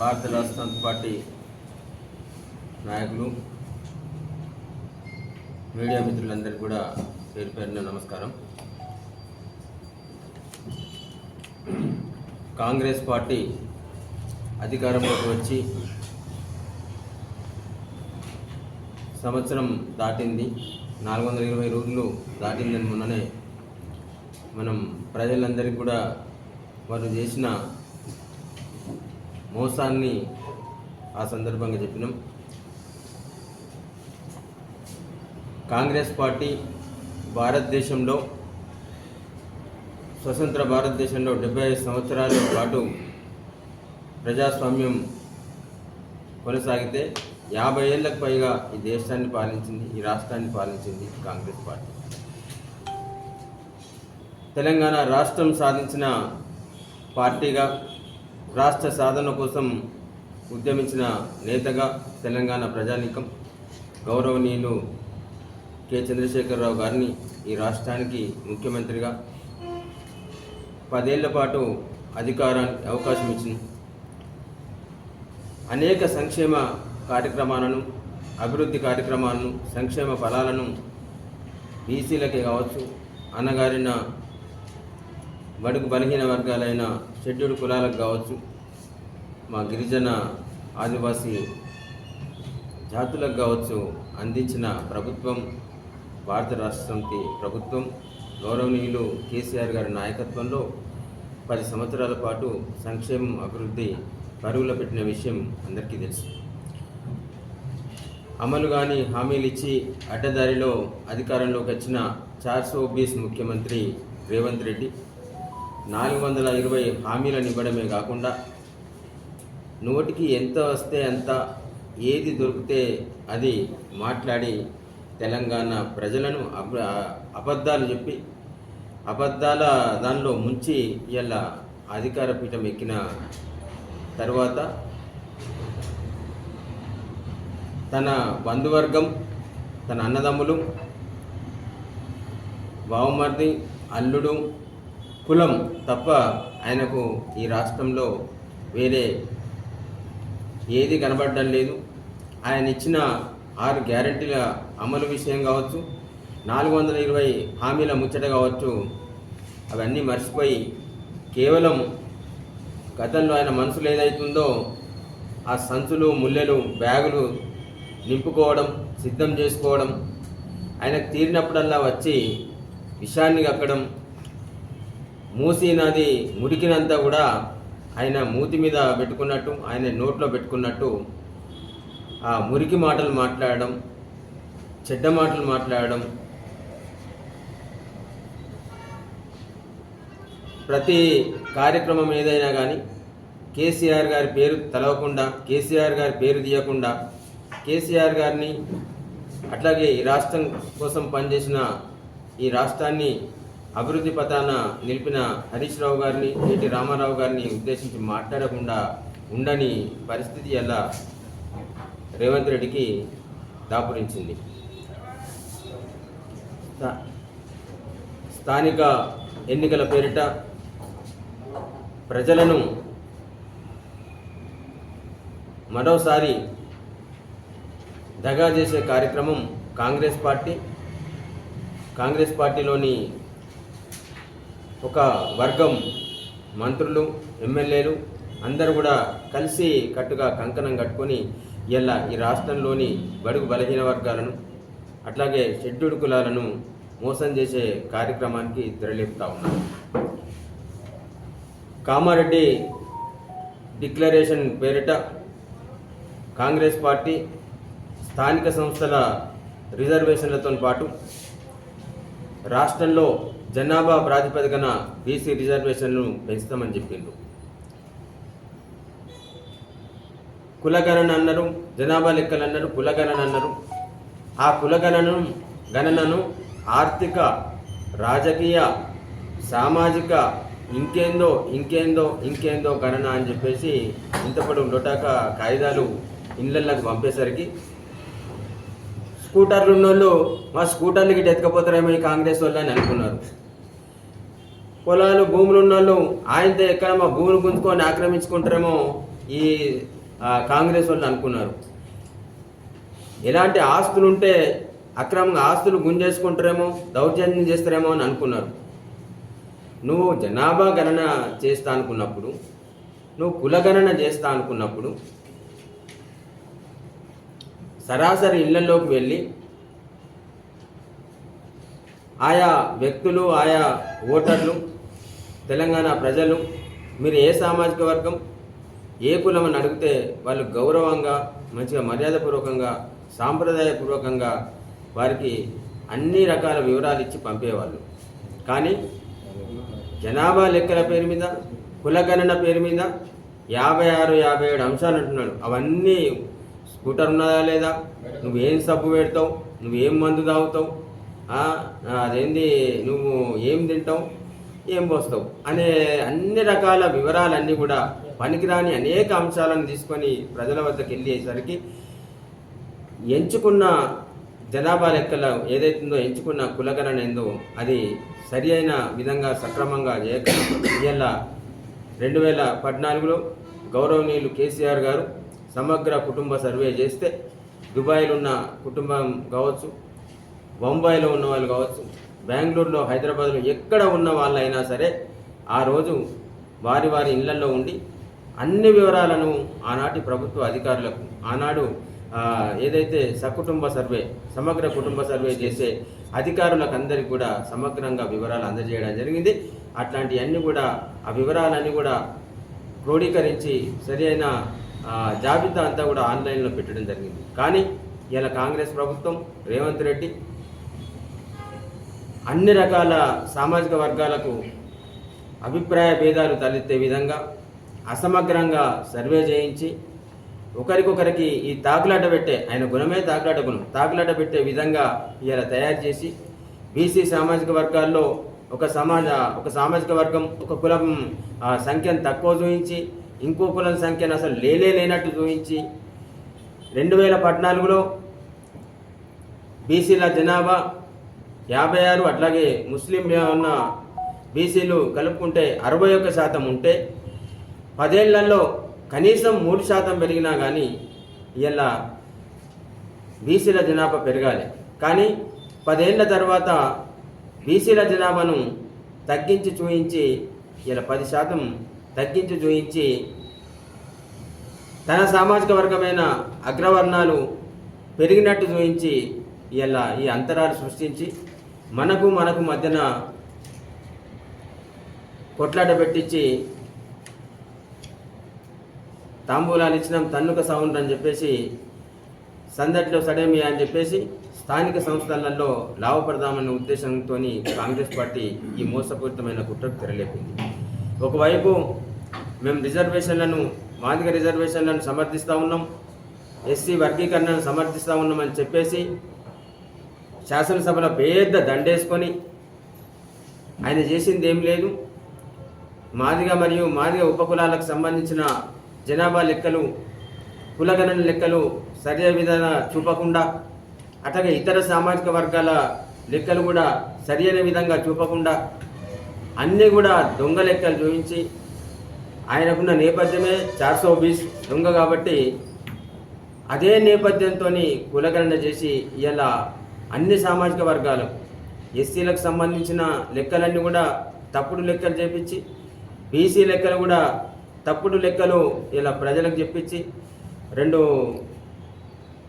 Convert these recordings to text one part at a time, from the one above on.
భారత రాష్ట్ర పార్టీ నాయకులు మీడియా మిత్రులందరికీ కూడా పేరు పేరున నమస్కారం. కాంగ్రెస్ పార్టీ అధికారంలోకి వచ్చి సంవత్సరం దాటింది. నాలుగు వందల ఇరవై రోజులు దాటిందని మొన్ననే మనం ప్రజలందరికీ కూడా వారు చేసిన మోసాన్ని ఆ సందర్భంగా చెప్పినాం. కాంగ్రెస్ పార్టీ భారతదేశంలో స్వతంత్ర భారతదేశంలో డెబ్బై ఐదు సంవత్సరాల పాటు ప్రజాస్వామ్యం కొనసాగితే యాభై ఏళ్ళకు పైగా ఈ దేశాన్ని పాలించింది ఈ రాష్ట్రాన్ని పాలించింది కాంగ్రెస్ పార్టీ. తెలంగాణ రాష్ట్రం సాధించిన పార్టీగా రాష్ట్ర సాధన కోసం ఉద్యమించిన నేతగా తెలంగాణ ప్రజానీకం గౌరవనీయులు కె చంద్రశేఖరరావు గారిని ఈ రాష్ట్రానికి ముఖ్యమంత్రిగా పదేళ్ళ పాటు అధికారానికి అవకాశం ఇచ్చింది అనేక సంక్షేమ కార్యక్రమాలను అభివృద్ధి కార్యక్రమాలను సంక్షేమ ఫలాలను బీసీలకే కావచ్చు అన్నగారిన బడుగు బలహీన వర్గాలైన షెడ్యూల్ కులాలకు కావచ్చు మా గిరిజన ఆదివాసీ జాతులకు కావచ్చు అందించిన ప్రభుత్వం భారత రాష్ట్ర సమితి ప్రభుత్వం గౌరవనీయులు కేసీఆర్ గారి నాయకత్వంలో పది సంవత్సరాల పాటు సంక్షేమం అభివృద్ధి పరుగుల పెట్టిన విషయం అందరికీ తెలుసు. అమలు కాని హామీలు ఇచ్చి అడ్డదారిలో అధికారంలోకి వచ్చిన చార్సో బీస్ ముఖ్యమంత్రి రేవంత్ రెడ్డి నాలుగు వందల ఇరవై హామీలను ఇవ్వడమే కాకుండా నోటికి ఎంత వస్తే అంత ఏది దొరికితే అది మాట్లాడి తెలంగాణ ప్రజలను అబ అబద్ధాలు చెప్పి అబద్ధాల దానిలో ముంచి ఇలా అధికార పీఠం ఎక్కిన తర్వాత తన బంధువర్గం తన అన్నదమ్ములు బావమర్ది అల్లుడు కులం తప్ప ఆయనకు ఈ రాష్ట్రంలో వేరే ఏది కనబడడం లేదు. ఆయన ఇచ్చిన ఆరు గ్యారంటీల అమలు విషయం కావచ్చు నాలుగు వందల ఇరవై హామీల ముచ్చట కావచ్చు అవన్నీ మర్చిపోయి కేవలం గతంలో ఆయన మనసులో ఏదైతుందో ఆ సంచులు ముల్లెలు బ్యాగులు నింపుకోవడం సిద్ధం చేసుకోవడం ఆయనకు తీరినప్పుడల్లా వచ్చి విషాన్ని కక్కడం మూసీ నది మురికినంతా కూడా ఆయన మూతి మీద పెట్టుకున్నట్టు ఆయన నోట్లో పెట్టుకున్నట్టు ఆ మురికి మాటలు మాట్లాడడం చెడ్డ మాటలు మాట్లాడడం ప్రతి కార్యక్రమం ఏదైనా కానీ కేసీఆర్ గారి పేరు తలవకుండా కేసీఆర్ గారి పేరు తీయకుండా కేసీఆర్ గారిని అట్లాగే ఈ రాష్ట్రం కోసం పనిచేసిన ఈ రాష్ట్రాన్ని అభివృద్ధి పథాన నిలిపిన హరీష్ రావు గారిని ఏటి రామారావు గారిని ఉద్దేశించి మాట్లాడకుండా ఉండని పరిస్థితి ఎలా రేవంత్ రెడ్డికి దాపురించింది. స్థానిక ఎన్నికల పేరిట ప్రజలను మరోసారి దగా చేసే కార్యక్రమం కాంగ్రెస్ పార్టీ కాంగ్రెస్ పార్టీలోని ఒక వర్గం మంత్రులు ఎమ్మెల్యేలు అందరూ కూడా కలిసి కట్టుగా కంకణం కట్టుకొని ఇలా ఈ రాష్ట్రంలోని బడుగు బలహీన వర్గాలను అట్లాగే షెడ్యూల్ కులాలను మోసం చేసే కార్యక్రమానికి తెరలేపుతా ఉన్నారు కామారెడ్డి డిక్లరేషన్ పేరిట కాంగ్రెస్ పార్టీ స్థానిక సంస్థల రిజర్వేషన్లతో పాటు రాష్ట్రంలో జనాభా ప్రాతిపదికన బీసీ రిజర్వేషన్ను పెంచుతామని చెప్పిండ్రు. కులగణన అన్నారు జనాభా లెక్కలు అన్నారు కులగణన అన్నారు ఆ కులగణను గణనను ఆర్థిక రాజకీయ సామాజిక ఇంకేందో ఇంకేందో ఇంకేందో గణన అని చెప్పేసి ఇంతపడు లొటాక కాగితాలు ఇళ్ళకు పంపేసరికి స్కూటర్లు ఉన్నోళ్ళు మా స్కూటర్లు గిట్ట ఎత్తుకపోతారేమో ఈ కాంగ్రెస్ వాళ్ళు అని అనుకున్నారు. పొలాలు భూములు ఉన్నోళ్ళు ఆయనతో ఎక్కడ మా భూములు గుంజుకొని ఆక్రమించుకుంటారేమో ఈ కాంగ్రెస్ వాళ్ళు అనుకున్నారు. ఎలాంటి ఆస్తులు ఉంటే అక్రమంగా ఆస్తులు గుంజేసుకుంటారేమో దౌర్జన్యం చేస్తారేమో అని అనుకున్నారు. నువ్వు జనాభా గణన చేస్తా అనుకున్నప్పుడు నువ్వు కులగణన చేస్తా అనుకున్నప్పుడు సరాసరి ఇళ్ళలోకి వెళ్ళి ఆయా వ్యక్తులు ఆయా ఓటర్లు తెలంగాణ ప్రజలు మీరు ఏ సామాజిక వర్గం ఏ కులం అని అడిగితే వాళ్ళు గౌరవంగా మంచిగా మర్యాదపూర్వకంగా సాంప్రదాయపూర్వకంగా వారికి అన్ని రకాల వివరాలు ఇచ్చి పంపేవాళ్ళు. కానీ జనాభా లెక్కల పేరు మీద కులగణన పేరు మీద యాభై ఆరు యాభై ఏడు అంశాలు అంటున్నాడు. అవన్నీ స్కూటర్ ఉన్నదా లేదా? నువ్వేం సబ్బు పెడతావు? నువ్వేం మందు తాగుతావు? అదేంది? నువ్వు ఏం తింటావు? ఏం పోస్తావు? అనే అన్ని రకాల వివరాలన్నీ కూడా పనికిరాని అనేక అంశాలను తీసుకొని ప్రజల వద్దకు వెళ్ళేసరికి ఎంచుకున్న జనాభా లెక్కల ఏదైతుందో ఎంచుకున్న కులగణన ఏందో అది సరి అయిన విధంగా సక్రమంగా చేయక ఇవాళ రెండు వేల పద్నాలుగులో గౌరవనీయులు కేసీఆర్ గారు సమగ్ర కుటుంబ సర్వే చేస్తే దుబాయ్లో ఉన్న కుటుంబం కావచ్చు బొంబాయిలో ఉన్న వాళ్ళు కావచ్చు బెంగళూరులో హైదరాబాద్లో ఎక్కడ ఉన్న వాళ్ళైనా సరే ఆ రోజు వారి వారి ఇళ్ళలో ఉండి అన్ని వివరాలను ఆనాటి ప్రభుత్వ అధికారులకు ఆనాడు ఏదైతే సకుటుంబ సర్వే సమగ్ర కుటుంబ సర్వే చేసే అధికారులకు అందరికీ కూడా సమగ్రంగా వివరాలు అందజేయడం జరిగింది. అట్లాంటివన్నీ కూడా ఆ వివరాలన్నీ కూడా క్రోడీకరించి సరి అయిన జాబితా అంతా కూడా ఆన్లైన్లో పెట్టడం జరిగింది. కానీ ఇలా కాంగ్రెస్ ప్రభుత్వం రేవంత్ రెడ్డి అన్ని రకాల సామాజిక వర్గాలకు అభిప్రాయ భేదాలు తలెత్తే విధంగా అసమగ్రంగా సర్వే చేయించి ఒకరికొకరికి ఈ తాకులాట పెట్టే ఆయన గుణమే తాకులాట గుణం. తాకులాట పెట్టే విధంగా ఇలా తయారు చేసి బీసీ సామాజిక వర్గాల్లో ఒక సమాజ ఒక సామాజిక వర్గం ఒక కులం సంఖ్యను తక్కువ చూపించి ఇంకో కులం సంఖ్యను అసలు లేలే లేనట్టు చూపించి రెండు వేల పద్నాలుగులో బీసీల జనాభా యాభై ఆరు అట్లాగే ముస్లిం ఉన్న బీసీలు కలుపుకుంటే అరవై ఒక్క శాతం ఉంటే పదేళ్ళలో కనీసం మూడు శాతం పెరిగినా కానీ ఇలా బీసీల జనాభా పెరగాలి. కానీ పదేళ్ళ తర్వాత బీసీల జనాభాను తగ్గించి చూయించి ఇలా పది శాతం తగ్గించి చూయించి తన సామాజిక వర్గమైన అగ్రవర్ణాలు పెరిగినట్టు చూయించి ఇలా ఈ అంతరాలు సృష్టించి మనకు మనకు మధ్యన కొట్లాట పెట్టించి తాంబూలాలు ఇచ్చినాం తన్నుక సౌండ్ అని చెప్పేసి సందట్లో సడేమి అని చెప్పేసి స్థానిక సంస్థలలో లాభపడదామన్న ఉద్దేశంతో కాంగ్రెస్ పార్టీ ఈ మోసపూరితమైన కుట్రకు తెరలేపింది. ఒకవైపు మేము రిజర్వేషన్లను మాదిక రిజర్వేషన్లను సమర్థిస్తూ ఉన్నాం ఎస్సీ వర్గీకరణను సమర్థిస్తూ ఉన్నామని చెప్పేసి శాసనసభలో పెద్ద దండేసుకొని ఆయన చేసింది ఏం లేదు. మాదిగ మరియు మాదిగ ఉపకులాలకు సంబంధించిన జనాభా లెక్కలు కులగణన లెక్కలు సరైన విధాన చూపకుండా అట్లాగే ఇతర సామాజిక వర్గాల లెక్కలు కూడా సరైన విధంగా చూపకుండా అన్నీ కూడా దొంగ లెక్కలు చూపించి ఆయనకున్న నేపథ్యమే చార్సో బీస్ దొంగ కాబట్టి అదే నేపథ్యంతో కులగణన చేసి ఇలా అన్ని సామాజిక వర్గాలు ఎస్సీలకు సంబంధించిన లెక్కలన్నీ కూడా తప్పుడు లెక్కలు చేపించి బీసీ లెక్కలు కూడా తప్పుడు లెక్కలు ఇలా ప్రజలకు చెప్పించి రెండు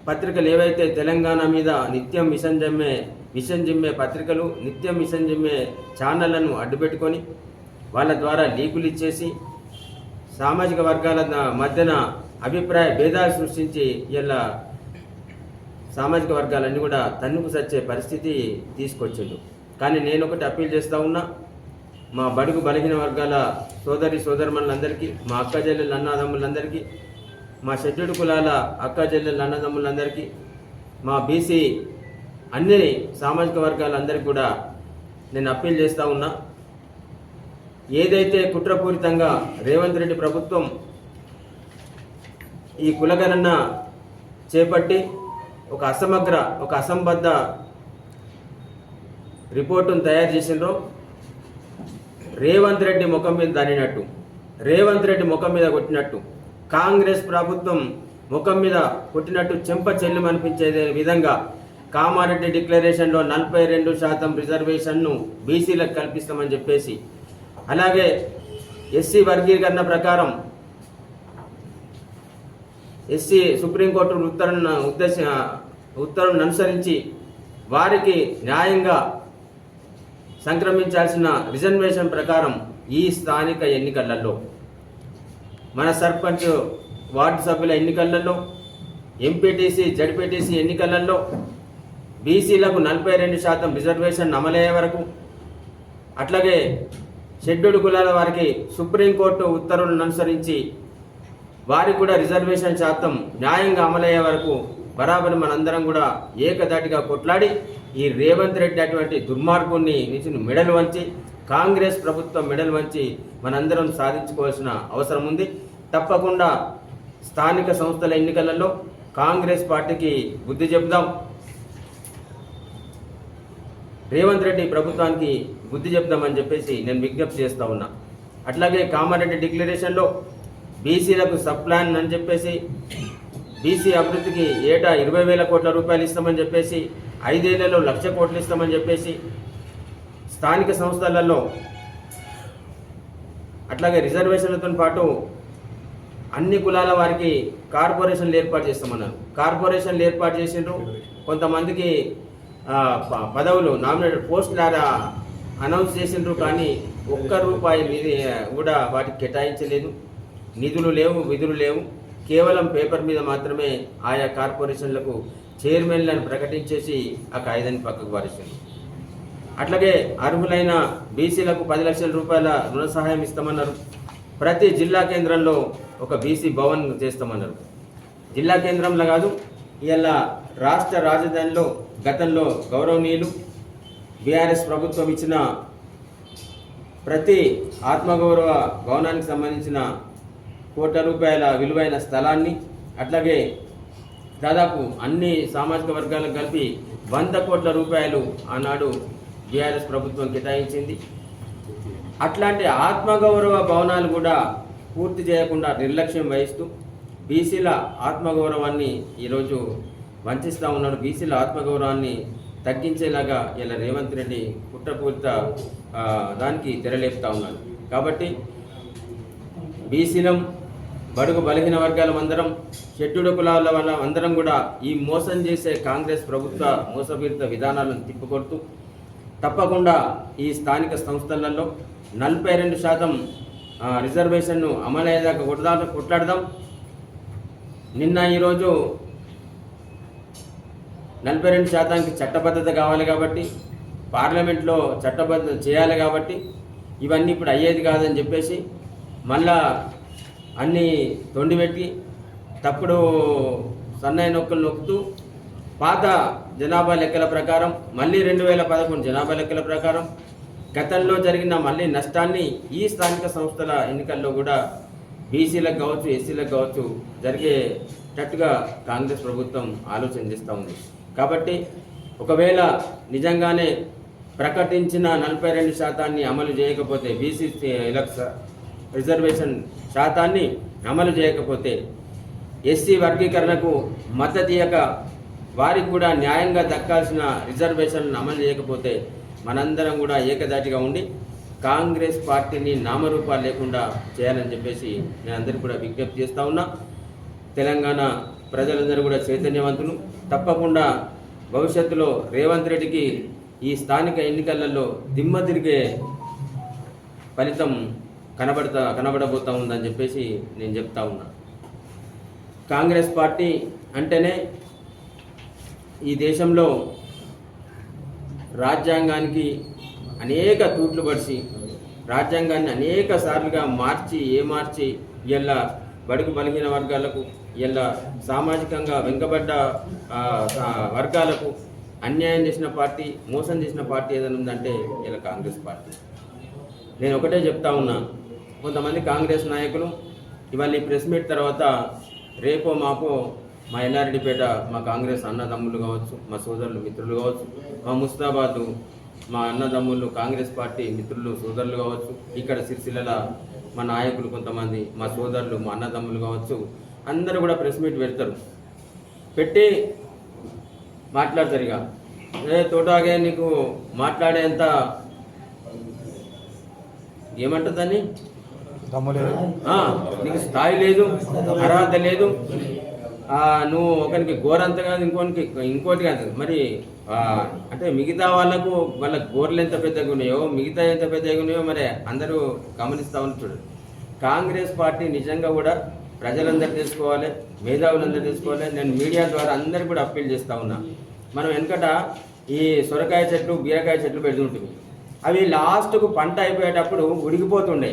పత్రికలు ఏవైతే తెలంగాణ మీద నిత్యం మిషన్ జమ్మే మిషన్ జిమ్మే పత్రికలు నిత్యం మిషన్ జిమ్మే ఛానళ్ళను అడ్డుపెట్టుకొని వాళ్ళ ద్వారా లీకులు ఇచ్చేసి సామాజిక వర్గాల మధ్యన అభిప్రాయ భేదాలు సృష్టించి ఇలా సామాజిక వర్గాలన్నీ కూడా తన్నుకు సచ్చే పరిస్థితి తీసుకొచ్చిండు. కానీ నేను ఒకటి అప్పీల్ చేస్తూ ఉన్నా మా బడుగు బలహీన వర్గాల సోదరి సోదరుమణులందరికీ మా అక్క చెల్లెలు అన్నదమ్ములందరికీ మా షెడ్యూడ్ కులాల అక్క చెల్లెలు అన్నదమ్ములందరికీ మా బీసీ అన్ని సామాజిక వర్గాలందరికీ కూడా నేను అప్పీల్ చేస్తూ ఉన్నా. ఏదైతే కుట్రపూరితంగా రేవంత్ రెడ్డి ప్రభుత్వం ఈ కులగణన చేపట్టి ఒక అసమగ్ర ఒక అసంబద్ధ రిపోర్టును తయారు చేసిండ్రో రేవంత్ రెడ్డి ముఖం మీద దానినట్టు రేవంత్ రెడ్డి ముఖం మీద కొట్టినట్టు కాంగ్రెస్ ప్రభుత్వం ముఖం మీద కొట్టినట్టు చెంప చెల్లుమనిపించే విధంగా కామారెడ్డి డిక్లరేషన్లో నలభై రెండు శాతం రిజర్వేషన్ను బీసీలకు కల్పిస్తామని చెప్పేసి అలాగే ఎస్సీ వర్గీకరణ ప్రకారం ఎస్సీ సుప్రీంకోర్టు ఉత్తర్వులను ఉద్దేశ ఉత్తర్వులను అనుసరించి వారికి న్యాయంగా సంక్రమించాల్సిన రిజర్వేషన్ ప్రకారం ఈ స్థానిక ఎన్నికలలో మన సర్పంచ్ వార్డు సభ్యుల ఎన్నికలలో ఎంపీటీసీ జడ్పీటీసీ ఎన్నికలలో బీసీలకు నలభై రెండు శాతం రిజర్వేషన్ అమలయ్యే వరకు అట్లాగే షెడ్యూల్డ్ కులాల వారికి సుప్రీంకోర్టు ఉత్తర్వులను అనుసరించి వారికి కూడా రిజర్వేషన్ శాతం న్యాయంగా అమలయ్యే వరకు బరాబర్ మనందరం కూడా ఏకదాటిగా కొట్లాడి ఈ రేవంత్ రెడ్డి అటువంటి దుర్మార్గుణ్ణి నుంచి మెడలు వంచి కాంగ్రెస్ ప్రభుత్వం మెడలు వంచి మనందరం సాధించుకోవాల్సిన అవసరం ఉంది. తప్పకుండా స్థానిక సంస్థల ఎన్నికలలో కాంగ్రెస్ పార్టీకి బుద్ధి చెబుదాం. రేవంత్ రెడ్డి ప్రభుత్వానికి బుద్ధి చెప్దామని చెప్పేసి నేను విజ్ఞప్తి చేస్తూ ఉన్నా. అట్లాగే కామారెడ్డి డిక్లరేషన్లో బీసీలకు సబ్ ప్లాన్ అని చెప్పేసి బీసీ అభివృద్ధికి ఏటా ఇరవై వేల కోట్ల రూపాయలు ఇస్తామని చెప్పేసి ఐదేళ్ళలో లక్ష కోట్లు ఇస్తామని చెప్పేసి స్థానిక సంస్థలలో అట్లాగే రిజర్వేషన్లతో పాటు అన్ని కులాల వారికి కార్పొరేషన్లు ఏర్పాటు చేస్తామన్నారు. కార్పొరేషన్లు ఏర్పాటు చేసిండ్రు. కొంతమందికి పదవులు నామినేటెడ్ పోస్ట్ ద్వారా అనౌన్స్ చేసిండ్రు కానీ ఒక్క రూపాయి కూడా వాటికి కేటాయించలేదు. నిధులు లేవు విధులు లేవు. కేవలం పేపర్ మీద మాత్రమే ఆయా కార్పొరేషన్లకు చైర్మన్లను ప్రకటించేసి ఆ కాగితాన్ని పక్కకు పారేసింది అట్లాగే అర్హులైన బీసీలకు పది లక్షల రూపాయల రుణ సహాయం ఇస్తామన్నారు. ప్రతి జిల్లా కేంద్రంలో ఒక బీసీ భవన్ చేస్తామన్నారు. జిల్లా కేంద్రంలో కాదు ఇలా రాష్ట్ర రాజధానిలో గతంలో గౌరవనీయులు బీఆర్ఎస్ ప్రభుత్వం ఇచ్చిన ప్రతి ఆత్మగౌరవ భవనానికి సంబంధించిన కోట్ల రూపాయల విలువైన స్థలాన్ని అట్లాగే దాదాపు అన్ని సామాజిక వర్గాలకు కలిపి వంద కోట్ల రూపాయలు ఆనాడు బీఆర్ఎస్ ప్రభుత్వం కేటాయించింది. అట్లాంటి ఆత్మగౌరవ భవనాలు కూడా పూర్తి చేయకుండా నిర్లక్ష్యం వహిస్తూ బీసీల ఆత్మగౌరవాన్ని ఈరోజు వంచిస్తూ ఉన్నాడు. బీసీల ఆత్మగౌరవాన్ని తగ్గించేలాగా ఇలా రేవంత్ రెడ్డి కుట్రపూరిత దానికి తెరలేపుతా ఉన్నాడు. కాబట్టి బీసీలం బడుగు బలహీన వర్గాల అందరం షెడ్యూడు కులాల వల్ల అందరం కూడా ఈ మోసం చేసే కాంగ్రెస్ ప్రభుత్వ మోసపీరిత విధానాలను తిప్పుకొడుతూ తప్పకుండా ఈ స్థానిక సంస్థలలో నలభై రెండు శాతం రిజర్వేషన్ను అమలయ్యేదాకా కొట్లాడదాం. నిన్న ఈరోజు నలభై రెండు శాతానికి చట్టబద్ధత కావాలి కాబట్టి పార్లమెంట్లో చట్టబద్ధత చేయాలి కాబట్టి ఇవన్నీ ఇప్పుడు అయ్యేది కాదని చెప్పేసి మళ్ళా అన్నీ తొండిపెట్టి తప్పుడు సన్నాయి నొక్కలు నొక్కుతూ పాత జనాభా లెక్కల ప్రకారం మళ్ళీ రెండు వేల పదకొండు జనాభా లెక్కల ప్రకారం గతంలో జరిగిన మళ్ళీ నష్టాన్ని ఈ స్థానిక సంస్థల ఎన్నికల్లో కూడా బీసీలకు కావచ్చు ఎస్సీలకు కావచ్చు జరిగేటట్టుగా కాంగ్రెస్ ప్రభుత్వం ఆలోచన చేస్తూ ఉంది. కాబట్టి ఒకవేళ నిజంగానే ప్రకటించిన నలభై రెండు శాతాన్ని అమలు చేయకపోతే బీసీ ఎలక్స్ రిజర్వేషన్ శాతాన్ని అమలు చేయకపోతే ఎస్సీ వర్గీకరణకు మద్దతీయక వారికి కూడా న్యాయంగా దక్కాల్సిన రిజర్వేషన్లను అమలు చేయకపోతే మనందరం కూడా ఏకదాటిగా ఉండి కాంగ్రెస్ పార్టీని నామరూపాలు లేకుండా చేయాలని చెప్పేసి నేను అందరికీ కూడా విజ్ఞప్తి చేస్తూ ఉన్నా. తెలంగాణ ప్రజలందరూ కూడా చైతన్యవంతులు. తప్పకుండా భవిష్యత్తులో రేవంత్ రెడ్డికి ఈ స్థానిక ఎన్నికలలో దిమ్మ తిరిగే ఫలితం కనబడతా కనబడబోతా ఉందని చెప్పేసి నేను చెప్తా ఉన్నా. కాంగ్రెస్ పార్టీ అంటేనే ఈ దేశంలో రాజ్యాంగానికి అనేక తూట్లు పడిచి రాజ్యాంగాన్ని అనేక సార్లుగా మార్చి ఏ మార్చి ఇలా బడుగు బలహీన వర్గాలకు ఇలా సామాజికంగా వెనుకబడ్డ వర్గాలకు అన్యాయం చేసిన పార్టీ మోసం చేసిన పార్టీ ఏదైనా ఉందంటే ఇలా కాంగ్రెస్ పార్టీ. నేను ఒకటే చెప్తా ఉన్నా కొంతమంది కాంగ్రెస్ నాయకులు ఇవాళ ఈ ప్రెస్ మీట్ తర్వాత రేపో మాపో మా ఎల్లారెడ్డిపేట మా కాంగ్రెస్ అన్నదమ్ములు కావచ్చు మా సోదరులు మిత్రులు కావచ్చు మా ముస్తాబాదు మా అన్నదమ్ముళ్ళు కాంగ్రెస్ పార్టీ మిత్రులు సోదరులు కావచ్చు ఇక్కడ సిరిసిల్ల మా నాయకులు కొంతమంది మా సోదరులు మా అన్నదమ్ములు కావచ్చు అందరూ కూడా ప్రెస్ మీట్ పెడతారు. పెట్టి మాట్లాడతారు ఇక ఏ తోటాగే నీకు మాట్లాడేంత ఏమంటుందని నీకు స్థాయి లేదు అర్హత లేదు. నువ్వు ఒకరికి కాదు ఇంకోనికి ఇంకోటి కాదు. మరి అంటే మిగతా వాళ్ళకు వాళ్ళ గోర్లు ఎంత పెద్దగా ఉన్నాయో మిగతా ఎంత పెద్దగా ఉన్నాయో మరి అందరూ గమనిస్తా ఉన్నారు చూడండి కాంగ్రెస్ పార్టీ నిజంగా కూడా ప్రజలందరూ తెలుసుకోవాలి మేధావులందరూ తెలుసుకోవాలి నేను మీడియా ద్వారా అందరికీ కూడా అప్పీల్ చేస్తూ ఉన్నా. మనం వెనకట ఈ సొరకాయ చెట్లు బీరకాయ చెట్లు పెడుతుంటుంది అవి లాస్ట్కు పంట అయిపోయేటప్పుడు ఉడికిపోతుండే.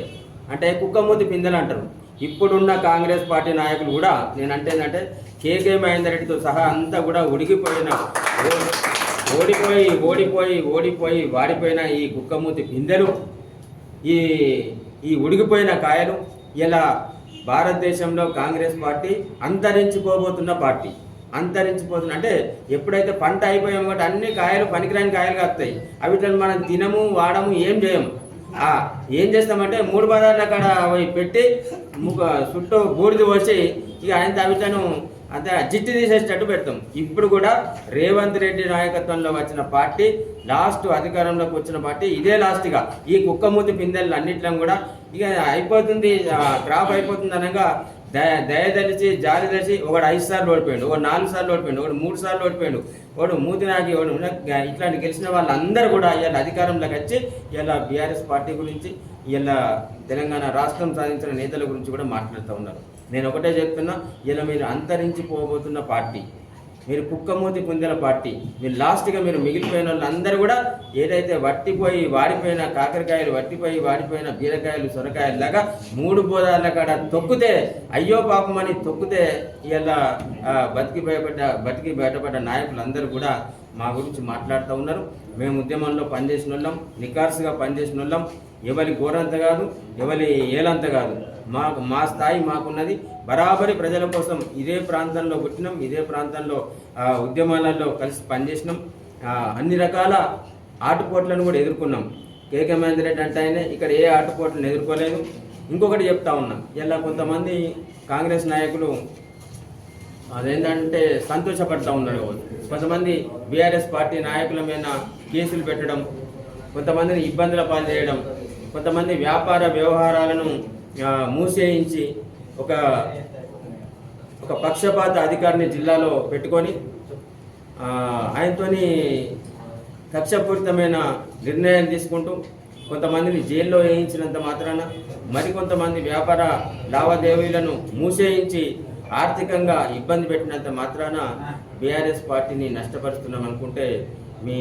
అంటే కుక్క మూతి పిందెలు అంటారు. ఇప్పుడున్న కాంగ్రెస్ పార్టీ నాయకులు కూడా నేను అంటే ఏంటంటే కేకే మహేందర్ రెడ్డితో సహా అంతా కూడా ఉడికిపోయిన ఓడిపోయి ఓడిపోయి ఓడిపోయి వాడిపోయిన ఈ కుక్కమూతి పిందెలు ఈ ఈ ఉడికిపోయిన కాయలు ఇలా భారతదేశంలో కాంగ్రెస్ పార్టీ అంతరించిపోబోతున్న పార్టీ. అంతరించిపోతున్న అంటే ఎప్పుడైతే పంట అయిపోయాం కాబట్టి అన్ని కాయలు పనికిరాని కాయలు కాస్తాయి అవిట్లను మనం తినము వాడము ఏం చేయము. ఏం చేస్తామంటే మూడు పదార్థాలు అక్కడ అవి పెట్టి ముఖ చుట్టూ బూడిద పోసి ఇక ఆయన అవిటను అంతే జిట్టి తీసేటట్టు పెడతాం. ఇప్పుడు కూడా రేవంత్ రెడ్డి నాయకత్వంలో వచ్చిన పార్టీ లాస్ట్ అధికారంలోకి వచ్చిన పార్టీ ఇదే లాస్ట్గా. ఈ కుక్కమూతి పిందెలు అన్నిట్లో కూడా ఇక అయిపోతుంది క్రాప్ అయిపోతుంది అనగా దయ దయదలిచి జాలిదలిచి ఒకడు ఐదు సార్లు ఓడిపోయాడు ఒకడు నాలుగు సార్లు ఓడిపోయాడు ఒకడు మూడు సార్లు ఓడిపోయాడు ఒకడు మూతి నాకి ఒకడు ఇట్లాంటి గెలిచిన వాళ్ళందరూ కూడా ఇలా అధికారంలోకి వచ్చి ఇలా బీఆర్ఎస్ పార్టీ గురించి ఇలా తెలంగాణ రాష్ట్రం సాధించిన నేతల గురించి కూడా మాట్లాడుతూ ఉన్నారు. నేను ఒకటే చెప్తున్నా ఇలా మీరు అంతరించిపోబోతున్న పార్టీ మీరు కుక్కమూతి పొందిన పార్టీ మీరు లాస్ట్గా మీరు మిగిలిపోయిన వాళ్ళందరూ కూడా ఏదైతే వట్టిపోయి వాడిపోయిన కాకరకాయలు వట్టిపోయి వాడిపోయిన బీరకాయలు సొరకాయలు లాగా మూడు బోధాల కాడ తొక్కితే అయ్యో పాపం అని తొక్కితే ఇలా బతికి భయపడ్డ బతికి బయటపడ్డ నాయకులందరూ కూడా మా గురించి మాట్లాడుతూ ఉన్నారు. మేము ఉద్యమంలో పనిచేసిన వాళ్ళం నికార్సుగా పనిచేసిన వాళ్ళం. ఎవరి గోరంత కాదు ఎవరి ఏలంత కాదు. మాకు మా స్థాయి మాకున్నది. బరాబరి ప్రజల కోసం ఇదే ప్రాంతంలో పుట్టినాం ఇదే ప్రాంతంలో ఉద్యమాలలో కలిసి పనిచేసినాం. అన్ని రకాల ఆటుపోట్లను కూడా ఎదుర్కొన్నాం. కేకే మహేందర్ రెడ్డి అంటే ఆయన ఇక్కడ ఏ ఆటుపోట్లను ఎదుర్కోలేదు. ఇంకొకటి చెప్తా ఉన్నా. ఇలా కొంతమంది కాంగ్రెస్ నాయకులు అదేంటంటే సంతోషపడతా ఉన్నారు. కొంతమంది బీఆర్ఎస్ పార్టీ నాయకుల మీద కేసులు పెట్టడం కొంతమందిని ఇబ్బందుల పాలు చేయడం కొంతమంది వ్యాపార వ్యవహారాలను మూసేయించి ఒక ఒక పక్షపాత అధికారిని జిల్లాలో పెట్టుకొని ఆయనతోని కక్షపూరితమైన నిర్ణయాలు తీసుకుంటూ కొంతమందిని జైల్లో వేయించినంత మాత్రాన మరికొంతమంది వ్యాపార లావాదేవీలను మూసేయించి ఆర్థికంగా ఇబ్బంది పెట్టినంత మాత్రాన బీఆర్ఎస్ పార్టీని నష్టపరుస్తున్నాం అనుకుంటే మీ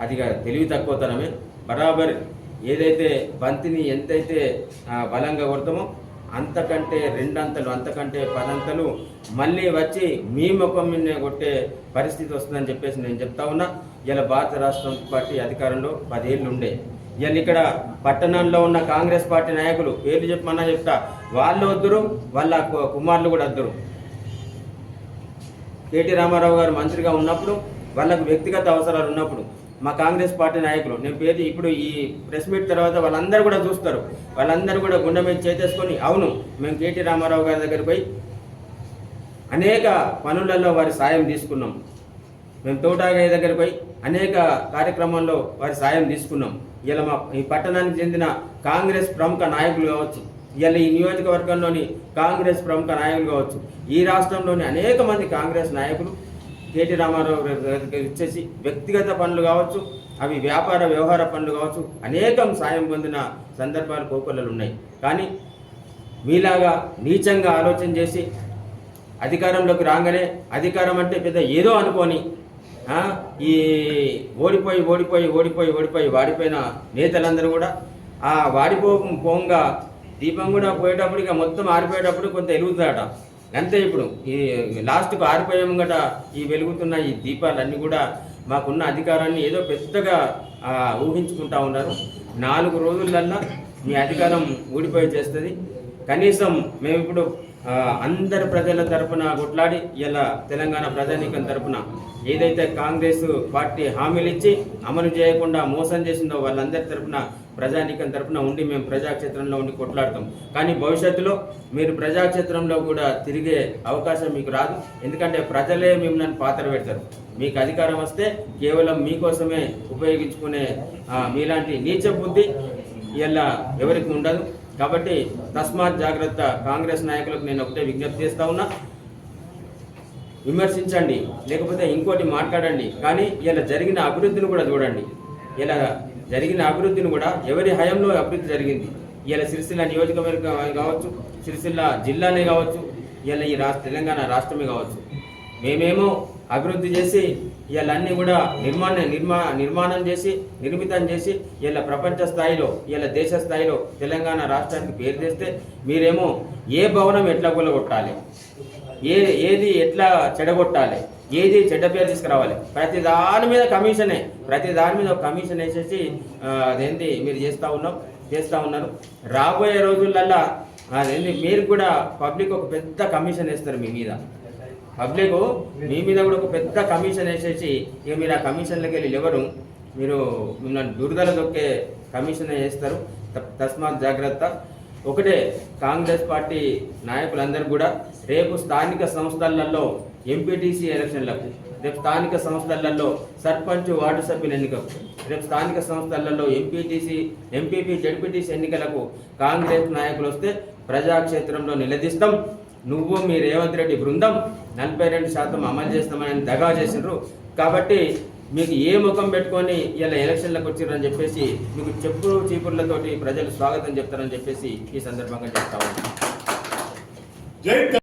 అదిగా తెలివి తక్కువతనమే. బరాబర్ ఏదైతే బంతిని ఎంతైతే బలంగా కొడతామో అంతకంటే రెండంతలు అంతకంటే పదంతలు మళ్ళీ వచ్చి మీ ముఖం మీదనే కొట్టే పరిస్థితి వస్తుందని చెప్పేసి నేను చెప్తా ఉన్నా. ఇలా భారత రాష్ట్రం పార్టీ అధికారంలో పదేళ్ళు ఉండే. ఇవాళ ఇక్కడ పట్టణంలో ఉన్న కాంగ్రెస్ పార్టీ నాయకులు పేర్లు చెప్పమన్నా చెప్తా. వాళ్ళు వద్దురు వాళ్ళ కు- కుమారులు కూడా వద్దురు. కేటీ రామారావు గారు మంత్రిగా ఉన్నప్పుడు వాళ్ళకు వ్యక్తిగత అవసరాలు ఉన్నప్పుడు మా కాంగ్రెస్ పార్టీ నాయకులు. నేను పేరు ఇప్పుడు ఈ ప్రెస్ మీట్ తర్వాత వాళ్ళందరూ కూడా చూస్తారు. వాళ్ళందరూ కూడా గుండె మీద చేతేసుకొని అవును మేము కేటీ రామారావు గారి దగ్గరికి పోయి అనేక పనులలో వారి సాయం తీసుకున్నాం. మేము తోటాగాయ దగ్గరికి పోయి అనేక కార్యక్రమాల్లో వారి సాయం తీసుకున్నాం. ఇలా మా ఈ పట్టణానికి చెందిన కాంగ్రెస్ ప్రముఖ నాయకులు కావచ్చు ఇలా ఈ నియోజకవర్గంలోని కాంగ్రెస్ ప్రముఖ నాయకులు కావచ్చు ఈ రాష్ట్రంలోని అనేక మంది కాంగ్రెస్ నాయకులు కేటీ రామారావు గారి ఇచ్చేసి వ్యక్తిగత పనులు కావచ్చు అవి వ్యాపార వ్యవహార పనులు కావచ్చు అనేకం సాయం పొందిన సందర్భాలు కోకొల్లలు ఉన్నాయి. కానీ మీలాగా నీచంగా ఆలోచన చేసి అధికారంలోకి రాగానే అధికారం అంటే పెద్ద ఏదో అనుకొని ఈ ఓడిపోయి ఓడిపోయి ఓడిపోయి ఓడిపోయి వాడిపోయిన నేతలందరూ కూడా ఆ వాడిపో పోంగా దీపం కూడా పోయేటప్పుడు ఇక మొత్తం ఆరిపోయేటప్పుడు కొంత వెలుగుతాడట అంతే ఇప్పుడు. ఈ లాస్ట్కు ఆరిపోయే ముంగట ఈ వెలుగుతున్న ఈ దీపాలన్నీ కూడా మాకున్న అధికారాన్ని ఏదో పెద్దగా ఊహించుకుంటా ఉన్నారు. నాలుగు రోజులల్లా మీ అధికారం ఊడిపోయి చేస్తుంది. కనీసం మేము ఇప్పుడు అందరి ప్రజల తరపున కొట్లాడి ఇలా తెలంగాణ ప్రజానీకం తరపున ఏదైతే కాంగ్రెస్ పార్టీ హామీలు ఇచ్చి అమలు చేయకుండా మోసం చేసిందో వాళ్ళందరి తరపున ప్రజానీకం తరఫున ఉండి మేము ప్రజాక్షేత్రంలో ఉండి కొట్లాడతాం. కానీ భవిష్యత్తులో మీరు ప్రజాక్షేత్రంలో కూడా తిరిగే అవకాశం మీకు రాదు. ఎందుకంటే ప్రజలే మిమ్మల్ని పాత్ర పెడతారు. మీకు అధికారం వస్తే కేవలం మీకోసమే ఉపయోగించుకునే మీలాంటి నీచ బుద్ధి ఇలా ఎవరికి ఉండదు. కాబట్టి తస్మాత్ జాగ్రత్త కాంగ్రెస్ నాయకులకు నేను ఒకటే విజ్ఞప్తి చేస్తా ఉన్నా. విమర్శించండి లేకపోతే ఇంకోటి మాట్లాడండి. కానీ ఇలా జరిగిన అభివృద్ధిని కూడా చూడండి. ఇలా జరిగిన అభివృద్ధిని కూడా ఎవరి హయంలో అభివృద్ధి జరిగింది? ఇలా సిరిసిల్ల నియోజకవర్గం కావచ్చు సిరిసిల్ల జిల్లానే కావచ్చు ఇలా ఈ రాష్ట్ర తెలంగాణ రాష్ట్రమే కావచ్చు. మేమేమో అభివృద్ధి చేసి ఇలా కూడా నిర్మాణ నిర్మా నిర్మాణం చేసి నిర్మితం చేసి ఇలా ప్రపంచ స్థాయిలో ఇలా దేశ స్థాయిలో తెలంగాణ రాష్ట్రానికి పేరు తెస్తే మీరేమో ఏ భవనం ఎట్లా కూలగొట్టాలి? ఏ ఏది ఎట్లా చెడగొట్టాలి? ఏది చెడ్డ పేరు తీసుకురావాలి? ప్రతి దాని మీద కమిషనే ప్రతి దాని మీద ఒక కమిషన్ వేసేసి అదేంటి మీరు చేస్తూ ఉన్నాం చేస్తూ ఉన్నారు. రాబోయే రోజులల్లా అదేంటి మీరు కూడా పబ్లిక్ ఒక పెద్ద కమిషన్ వేస్తారు మీ మీద. పబ్లిక్ మీ మీద కూడా ఒక పెద్ద కమిషన్ వేసేసి ఇక మీరు ఆ కమిషన్లకి వెళ్ళి ఎవరు మీరు మిమ్మల్ని దురదల దొక్కే కమిషన్ వేస్తారు. త- తస్మాత్ జాగ్రత్త. ఒకటే కాంగ్రెస్ పార్టీ నాయకులందరూ కూడా రేపు స్థానిక సంస్థలలో ఎంపీటీసీ ఎలక్షన్లకు రేపు స్థానిక సంస్థలలో సర్పంచ్ వార్డు సభ్యుల ఎన్నికకు రేపు స్థానిక సంస్థలలో ఎంపీటీసీ ఎంపీపీ జడ్పీటీసీ ఎన్నికలకు కాంగ్రెస్ నాయకులు వస్తే ప్రజాక్షేత్రంలో నిలదీస్తాం. నువ్వు మీ రేవంత్ రెడ్డి బృందం నలభై రెండు శాతం అమలు చేస్తామని దగా చేసినారు కాబట్టి మీకు ఏ ముఖం పెట్టుకొని ఇలా ఎలక్షన్లకు వచ్చిర్రని చెప్పేసి మీకు చెప్పులు చీపుర్లతోటి ప్రజలు స్వాగతం చెప్తారని చెప్పేసి ఈ సందర్భంగా చెప్తా ఉన్నాను